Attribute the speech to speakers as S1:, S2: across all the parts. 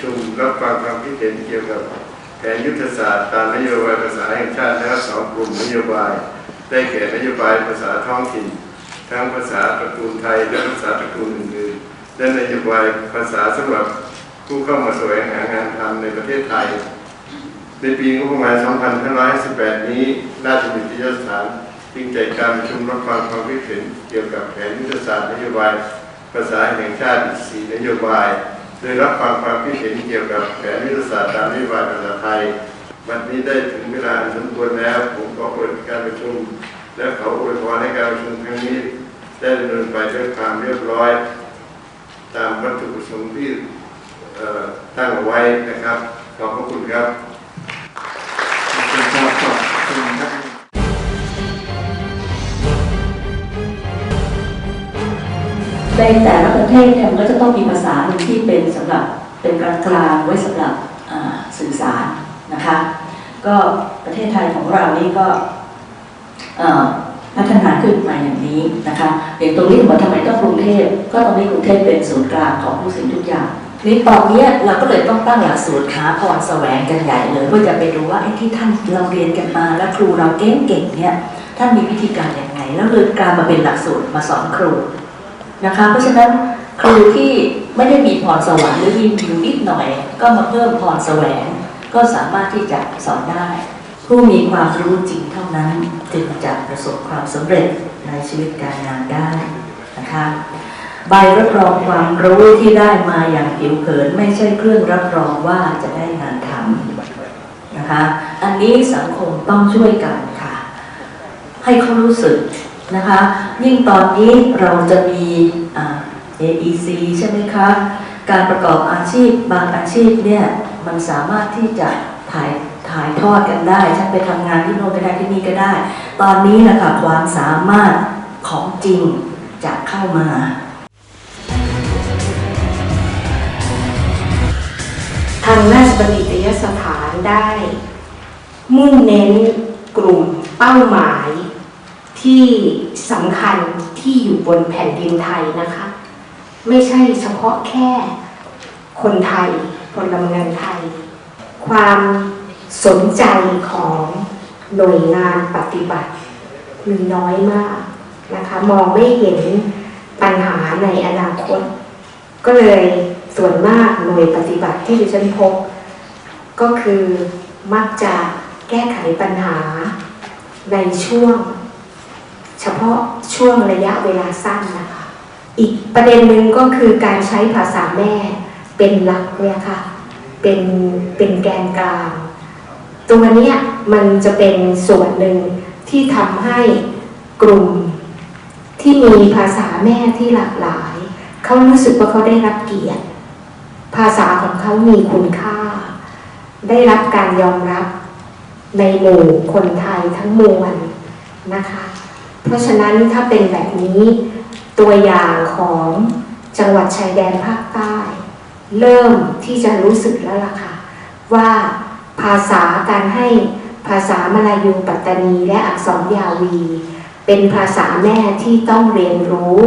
S1: ชุมรับฟังความคิดเห็นเกี่ยวกับแผนยุทธศาสตร์ตามนโยบายภาษาแห่งชาติและสองกลุ่มนโยบาย ได้แก่นโยบายภาษาท้องถิ่น ทั้งภาษาตระกูลไทยและภาษาตระกูลอื่นๆและนโยบายภาษาสำหรับผู้เข้ามาแสวงหางานทำในประเทศไทย ในปีงบประมาณ 2518 นี้ราชวิทยาสถานจึงจัดการประชุมรับฟังความคิดเห็นเกี่ยวกับแผนยุทธศาสตร์นโยบายภาษาแห่งชาติสี่นโยบาย ไดยรับฟังความคิดเห็นเกี่ยวกับแผนยุทธศาสตร์ตามนโยบายภาษาไทย วันนี้ได้ถึงเวลาสมควรแล้ว ผมขอเปิดการประชุม และขออวยพรให้การประชุมครั้งนี้ ได้ดำเนินไปด้วยความเรียบร้อย ตามวัตถุประสงค์ที่ตั้งเอาไว้นะครับ ขอบพระคุณครับ
S2: ในแต่ละประเทศเนี่ยมันก็จะต้องมีภาษาหนึ่งที่เป็นสำหรับเป็นกลางกลางไว้สำหรับสื่อสารนะคะ ก็ประเทศไทยของเรานี่ก็พัฒนาขึ้นมาอย่างนี้นะคะอย่างตรงนี้บอกทำไมต้องกรุงเทพก็ตรงนี้กรุงเทพเป็นศูนย์กลางของทุกสิ่งทุกอย่างนี่ตอนนี้เราก็เลยต้องตั้งหลักสูตรหาพรแสวงกันใหญ่เลยเพื่อจะไปดูว่าไอ้ที่ท่านเราเรียนกันมาแล้วครูเราเก่งๆเนี่ยท่านมีวิธีการอย่างไง แล้วเลยกลายมาเป็นหลักสูตรมาสอนครู นะคะ เพราะฉะนั้นครูที่ไม่ได้มีพรสวรรค์หรือมีอยู่นิดหน่อย ก็มาเพิ่มพรแสวง ก็สามารถที่จะสอนได้ ผู้มีความรู้จริงเท่านั้นจึงจะประสบความสำเร็จในชีวิตการงานได้นะคะใบรับรองความรู้ที่ได้มาอย่างผิวเผินไม่ใช่เครื่องรับรองว่าจะได้งานทำนะคะ อันนี้สังคมต้องช่วยกันค่ะ ให้เขารู้สึก นะคะ ยิ่งตอนนี้เราจะมี AEC ใช่ไหมคะ การประกอบอาชีพบางอาชีพเนี่ยมันสามารถที่จะถ่ายถ่ายทอดกันได้ฉันไปทำงานที่โน่นก็ได้ที่นี่ก็ได้ ตอนนี้นะคะความสามารถของจริงจะเข้ามา
S3: ทางราชบัณฑิตยสถานได้ มุ่งเน้นกลุ่มเป้าหมาย ที่สำคัญที่อยู่บนแผ่นดินไทยนะคะ ไม่ใช่เฉพาะแค่คนไทยพลเมืองไทย ความสนใจของหน่วยงานปฏิบัติ มีน้อยมากนะคะ มองไม่เห็นปัญหาในอนาคต ก็เลยส่วนมากหน่วยปฏิบัติที่ดิฉันพบ ก็คือมักจะแก้ไขปัญหาในช่วง เฉพาะช่วงระยะเวลาสั้นนะคะ อีกประเด็นหนึ่งก็คือการใช้ภาษาแม่เป็นหลักเนี่ยค่ะเป็นเป็นแกนกลางตัวเนี้มันจะเป็นส่วนหนึ่งที่ทำให้กลุ่มที่มีภาษาแม่ที่หลากหลาย เขารู้สึกว่าเขาได้รับเกียรติ ภาษาของเขามีคุณค่า ได้รับการยอมรับในหมู่คนไทยทั้งมวลนะคะ เพราะฉะนั้นถ้าเป็นแบบนี้ตัวอย่างของจังหวัดชายแดนภาคใต้ เริ่มที่จะรู้สึกแล้วล่ะค่ะ ว่าภาษาการให้ภาษามลายูปัตตานี และอักษรยาวี เป็นภาษาแม่ที่ต้องเรียนรู้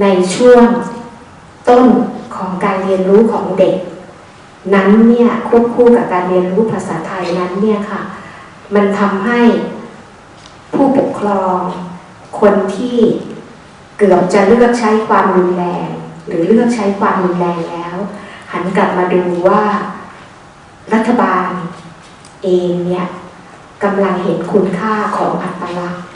S3: ในช่วงต้นของการเรียนรู้ของเด็ก นั้นเนี่ยควบคู่กับการเรียนรู้ภาษาไทยนั้นเนี่ยค่ะ มันทำให้ผู้ปกครอง คนที่เกือบจะเลือกใช้ความรุนแรง หรือเลือกใช้ความรุนแรงแล้ว หันกลับมาดูว่ารัฐบาลเองเนี่ยกำลังเห็นคุณค่าของอัตลักษณ์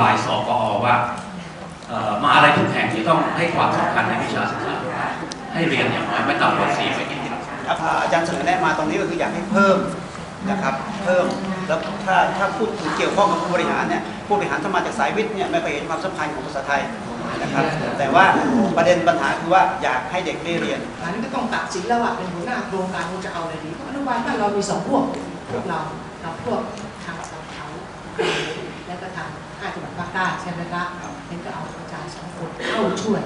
S4: บายสกอว่าเอ่อมหาอะไรทุกแห่งที่ต้องให้ความสำคัญในวิชาศึกษาให้เรียนอย่างน้อยไม่ต่ำกว่าสี่ปี
S5: ครับอ่าอาจารย์เสนอแนะมาตรงนี้ก็คืออยากให้เพิ่มนะครับเพิ่มแล้วถ้าถ้าพูดถึงเกี่ยวข้องกับผู้บริหารเนี่ยผู้บริหารถ้ามาจากสายวิทย์เนี่ยไม่เคยเห็นความสำคัญของภาษาไทยนะครับแต่ว่าประเด็นปัญหาคือว่าอยากให้เด็กได้เรียน
S6: อันนี้ก็ต้องตัดสินแล้วว่าเป็นหัวหน้าโครงการว่าจะเอาอะไรดีเพราะอนุบาลบ้านเรามีสองพวกพวกเรากับพวกทางสาวเขาแล้วก็ทางให้าติจังหวัดภาคใต้ใช่ไหมคะเห็นก็เอาอาจารย์สองคนเข้าช่วย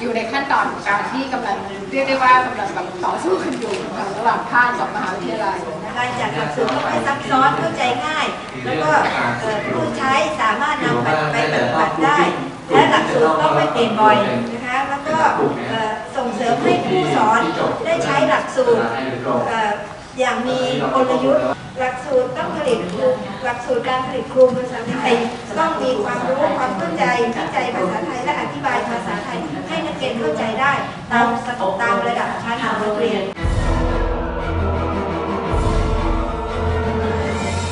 S7: อยู่ในขั้นตอนของการที่กำลังเรียกได้ว่ากำลังแบบต่อสู้กันอยู่ระหว่างภาคกับมหาวิทยาลัย
S8: นะคะจากหลักสูตรที่ไม่ซับซ้อนเข้าใจง่าย แล้วก็เอ่อผู้ใช้สามารถนำไปไปปฏิบัติได้ และหลักสูตรก็ไม่เปลี่ยนบ่อยนะคะแล้วก็เอ่อส่งเสริมให้ผู้สอนได้ใช้หลักสูตรเอ่ออย่างมีกลยุทธ์ หลักสูตรต้องผลิตครูหลักสูตรการผลิตครูภาษาไทยต้องมีความรู้ความเข้าใจเข้าใจภาษาไทยและอธิบายภาษาไทยให้นักเรียนเข้าใจได้ ตามสตามระดับชั้นของนักเรียน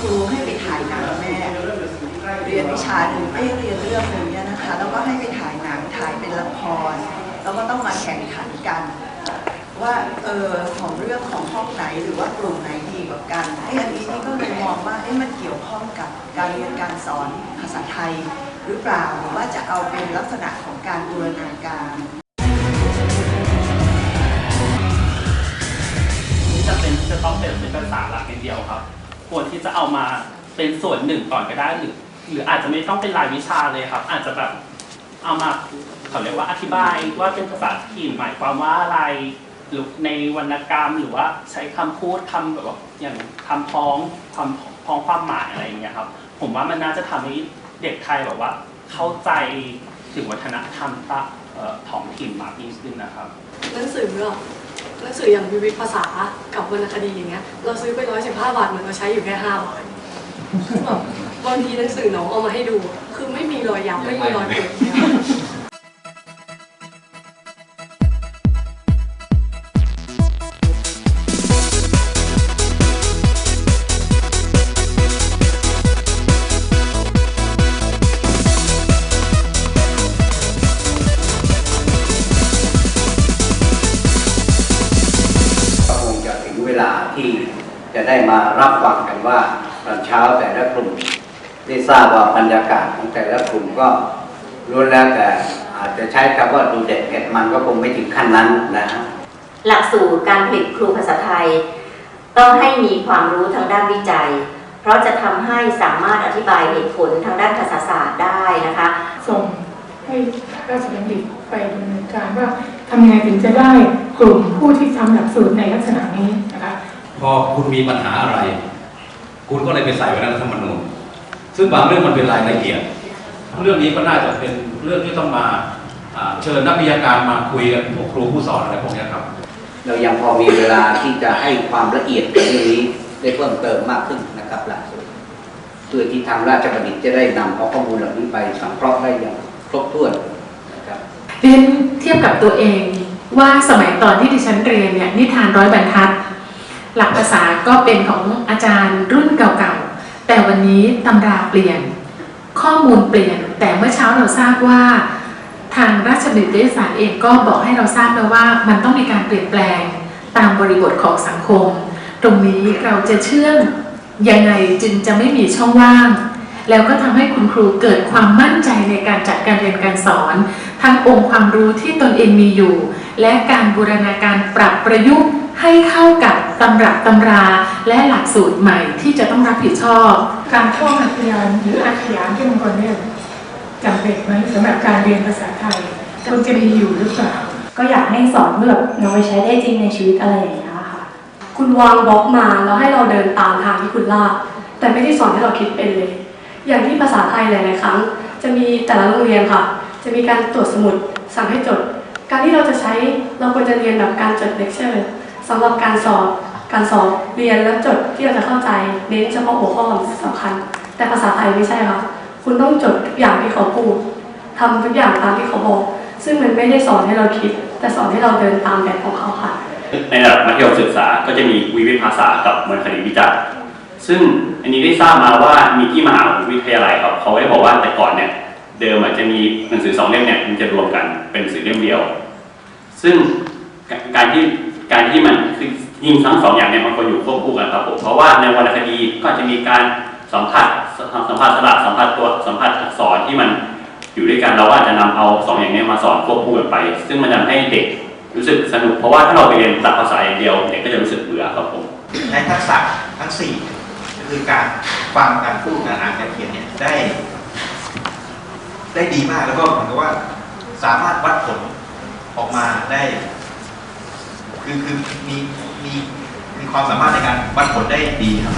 S9: ครูให้ไปถ่ายหนังแม่เรียนวิชาหนึ่งไม่เรียนเรื่องหนึ่งเนี่ยนะคะแล้วก็ให้ไปถ่ายหนังถ่ายเป็นละครแล้วก็ต้องมาแข่งขันกัน ว่าเออของเรื่องของห้องไหนหรือว่ากลุ่มไหนดีกว่ากันไอ้อันนี้นี่ก็เลยมองว่าเอ้มันเกี่ยวข้องกับการเรียนการสอนภาษาไทย หรือเปล่าหรือว่าจะเอาเป็นลักษณะของการบูรณาการ
S10: ไม่จำเป็นที่จะต้องเป็นเป็นภาษาหลักเดียวครับ ควรที่จะเอามาเป็นส่วนหนึ่งก่อนก็ได้หรือหรืออาจจะไม่ต้องเป็นรายวิชาเลยครับ อาจจะแบบเอามาเขาเรียกว่าอธิบายว่าเป็นภาษาถิ่นหมายความว่าอะไร หรือในวรรณกรรมหรือว่าใช้คำพูดคำแบบว่าอย่างคำพ้องความพ้องความหมายอะไรอย่างเงี้ยครับ ผมว่ามันน่าจะทำให้เด็กไทยแบบว่า เข้าใจถึงวัฒนธรรมตะถ่อท้องถิ่นมากยิ่งขึ้นนะครับ
S11: หนังสืออะหนังสืออย่างวิวิภาษากับวรรณคดีอย่างเงี้ยเราซื้อไปร้อยสิบห้าบาทเหมือนเราใช้อยู่แค่ห้าบาทแบบบางทีหนังสือน้องเอามาให้ดู คือไม่มีรอยยับไม่มีรอยเปื้อ
S12: เช้าแต่ละกลุ่มได้ทราบว่าบรรยากาศของแต่ละกลุ่มก็ล้วนแล้วแต่อาจจะใช้คำว่าดูเด็ดเผ็ดมันก็คงไม่ถึงขั้นนั้นนะฮะ
S2: หลักสูตรการผลิตครูภาษาไทย ต้องให้มีความรู้ทางด้านวิจัย เพราะจะทำให้สามารถอธิบายเหตุผลทางด้านภาษาศาสตร์ได้นะคะ
S13: ส่งให้ราชบัณฑิตไปดำเนินการว่าทำยังไงถึงจะได้กลุ่มผู้ที่ทำหลักสูตรในลักษณะนี้นะคะ
S4: พอคุณมีปัญหาอะไร คุณก็เลยไปใส่ไว้ในรัฐธรรมนูญ ซึ่งบางเรื่องมันเป็นรายละเอียด เรื่องนี้ก็น่าจะเป็นเรื่องที่ต้องมาอ่าเชิญนักวิชาการมาคุยกันพวกครูผู้สอนอะไรพวกเนี้ยครับ
S12: เรายังพอมีเวลาที่จะให้ความละเอียดกับเรื่องนี้ได้เพิ่มเติมมากขึ้นนะครับหลักสูตรเพื่อที่ทางราชบัณฑิตจะได้นำเอาข้อมูลเหล่านี้ไปสังเคราะห์ได้อย่างครบถ้วนนะครับ
S13: เรียนเทียบกับตัวเองว่าสมัยตอนที่ดิฉันเรียนเนี่ยนิทานร้อยบรรทัด หลักภาษาก็เป็นของอาจารย์รุ่นเก่าๆ แต่วันนี้ตำราเปลี่ยน ข้อมูลเปลี่ยน แต่เมื่อเช้าเราทราบว่า ทางราชบัณฑิตยศาสตร์เองก็บอกให้เราทราบแล้วว่า มันต้องมีการเปลี่ยนแปลงตามบริบทของสังคม ตรงนี้เราจะเชื่อมยังไงจึงจะไม่มีช่องว่าง แล้วก็ทำให้คุณครูเกิดความมั่นใจในการจัดการเรียนการสอน ทั้งองค์ความรู้ที่ตนเองมีอยู่ และการบูรณาการปรับประยุกต์ให้เข้ากับ ตำรับตำราและหลักสูตรใหม่ที่จะต้องรับผิดชอบ การท่องอักขยานหรืออักขยานที่บางคนเนี่ยจำเป็นไหมสำหรับการเรียนภาษาไทยควรจะมีอยู่หรือเปล่า
S11: ก็อยากให้สอนแบบนำไปใช้ได้จริงในชีวิตอะไรอย่างเงี้ยค่ะ คุณวางบล็อกมาแล้วให้เราเดินตามทางที่คุณลากแต่ไม่ได้สอนให้เราคิดเป็นเลย อย่างที่ภาษาไทยหลายๆครั้ง จะมีแต่ละโรงเรียนค่ะ จะมีการตรวจสมุดสั่งให้จด การที่เราจะใช้เราควรจะเรียนแบบการจดเลคเชอร์สำหรับการสอบ การสอบเรียนแล้วจดที่เราจะเข้าใจเน้นเฉพาะหัวข้อสำคัญ แต่ภาษาไทยไม่ใช่ค่ะคุณต้องจดทุกอย่างที่เขาพูดทำทุกอย่างตามที่เขาบอก ซึ่งมันไม่ได้สอนให้เราคิด แต่สอนให้เราเดินตามแบบของเขาค่ะ
S10: ในระดับมัธยมศึกษาก็จะมีวิวิภาษากับวรรณคดีวิจัยซึ่งอันนี้ได้ทราบมาว่ามีที่มหาวิทยาลัยครับเขาได้บอกว่าแต่ก่อนเนี่ยเดิมอาจจะมีหนังสือสองเล่มเนี่ยมันจะรวมกันเป็นหนังสือเล่มเดียว ซึ่งการที่การที่มันคือ ยิงทั้งสองอย่างเนี่ยมันควรอยู่ควบคู่กันครับผมเพราะว่าในวรรณคดีก็จะมีการสัมผัสสัมผัสสระสัมผัสตัวสัมผัสอักษรที่มันอยู่ด้วยกันเราก็อาจจะนำเอาสองอย่างเนี้มาสอนควบคู่กันไป ซึ่งมันทำให้เด็กรู้สึกสนุกเพราะว่าถ้าเราไปเรียนหลักภาษาอย่างเดียวเด็กก็จะรู้สึกเบื่อครับผม
S5: ในทักษะทั้งสี่ก็คือการฟังการพูดการอ่านการเขียนเนี่ยได้ ได้ดีมากแล้วก็เหมือนกับว่าสามารถวัดผลออกมาได้ คือคือมีมีมีความสามารถในการวัดผลได้ดีครับ